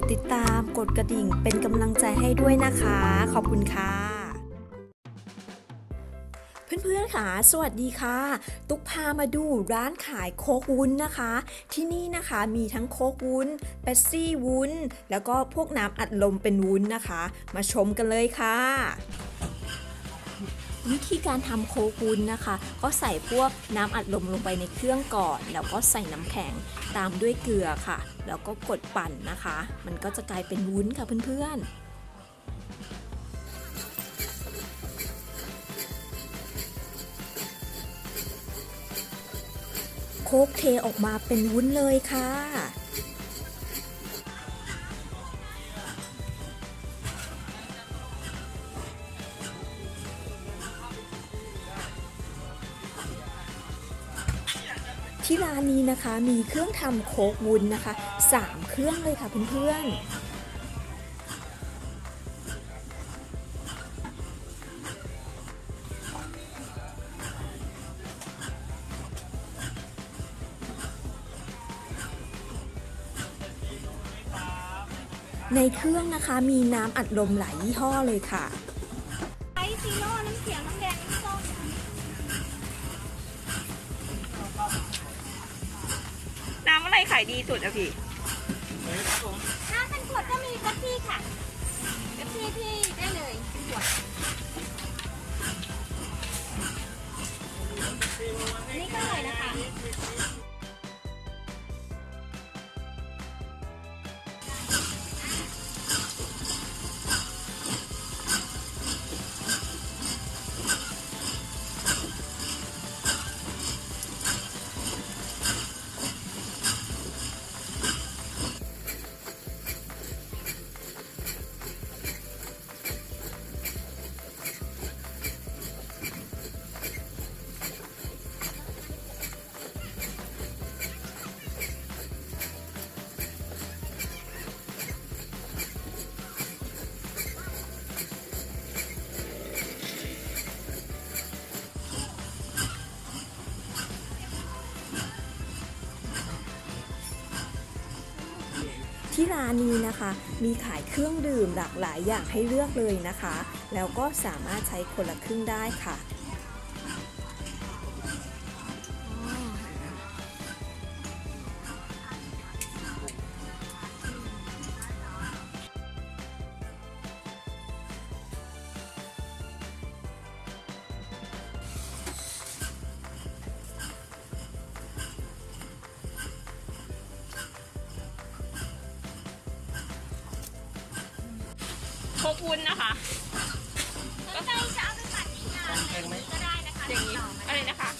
ดติดตาม กดกระดิ่ง เป็นกำลังใจให้ด้วยนะคะ ขอบคุณค่ะ เพื่อนๆค่ะ สวัสดีค่ะ ตุ๊กพามาดูร้านขายโคกวุ้นนะคะ ที่นี่นะคะมีทั้งโคกวุ้นเปปซี่วุ้น แล้วก็พวกน้ำอัดลมเป็นวุ้นนะคะ มาชมกันเลยค่ะ วิธีการทำโคกุนนะคะ ก็ใส่พวกน้ำอัดลมลงไปในเครื่องก่อน แล้วก็ใส่น้ำแข็งตามด้วยเกลือค่ะ แล้วก็กดปั่นนะคะ มันก็จะกลายเป็นวุ้นค่ะเพื่อนๆโคกเทออกมาเป็นวุ้นเลยค่ะ ที่ร้านนี้นะคะมีเครื่องทำโคกวุ้นนะคะ 3 เครื่องเลยค่ะเพื่อนๆในเครื่องนะคะมีน้ำอัดลมหลายยี่ห้อเลยค่ะไอซีโร่น้ำเขียวน้ำแดงน้ำายดีสุดอะพี่ถ้าเป็นขวดก็มีกัปซี่ค่ะกัปซี่ที่ได้เลยขวดอันนี้ก็เลยนะคะ ที่ร้านนี้นะคะ มีขายเครื่องดื่มหลากหลายอย่างให้เลือกเลยนะคะ แล้วก็สามารถใช้คนละครึ่งได้ค่ะ โคกวุ้นนะคะสนใจจะเอาไปปัดที่งานอะไรก็ได้นะคะอย่างนี้ติดต่อมาอะไรนะคะ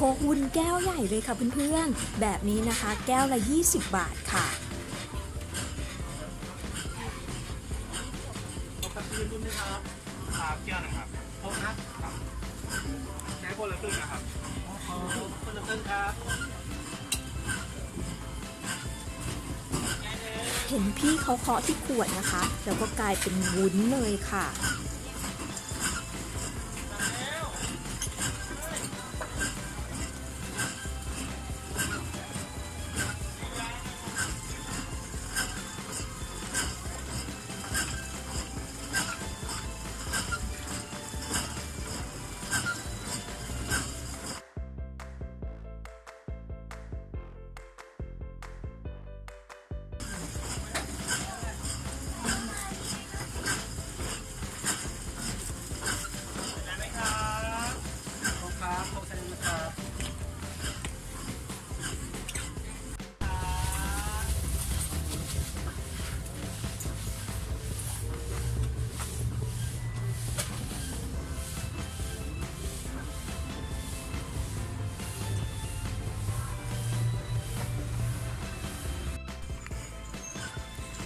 คกวุ้นแก้วใหญ่เลยค่ะเพื่อนๆ แบบนี้นะคะแก้วละ 20 บาทค่ะปกติรุ่นไหมครับครับเกี่ยวนะครับพบนะครับใช้คนละครึ่งนะครับอ๋อคนละครึ่งครับ เห็นพี่เขาเคาะที่ขวดนะคะ แล้วก็กลายเป็นวุ้นเลยค่ะ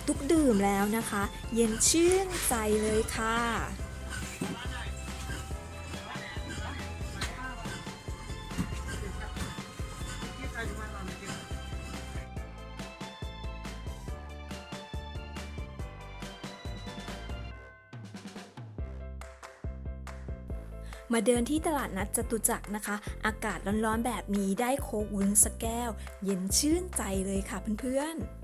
ตุ๊กดื่มแล้วนะคะ เย็นชื่นใจเลยค่ะมาเดินที่ตลาดนัดจตุจักรนะคะ อากาศร้อนๆแบบนี้ได้โค้กวุ้นสักแก้ว เย็นชื่นใจเลยค่ะเพื่อนๆ